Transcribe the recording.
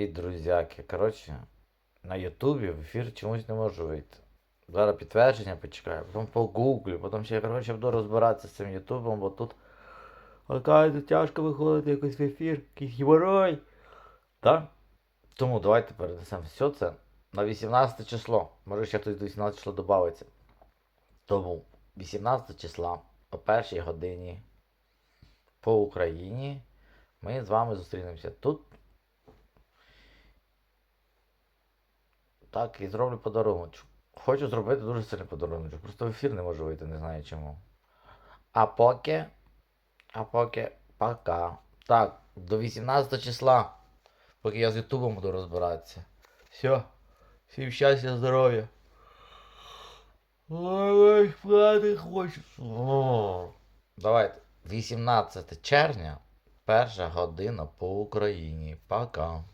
Привіт, друзяки. Коротше, на Ютубі в ефір чомусь не можу вийти. Зараз підтвердження почекаю, потім погуглю, потім ще коротше, буду розбиратися з цим Ютубом, бо тут оказується тяжко виходити якось в ефір, якийсь геморой. Так? Тому давайте перенесемо все це на 18 число. Може ще тут 18 число додається. Тому 18 числа о першій годині по Україні ми з вами зустрінемося тут. Так, і зроблю подарунок. Хочу зробити дуже сильний подарунок. Просто в ефір не можу вийти, не знаю чому. А поки. А поки. Пока. Так, до 18 числа. Поки я з Ютубом буду розбиратися. Все. Всім щастя, здоров'я. Ой, спати хочу. Давайте. 18 червня, перша година по Україні. Пока.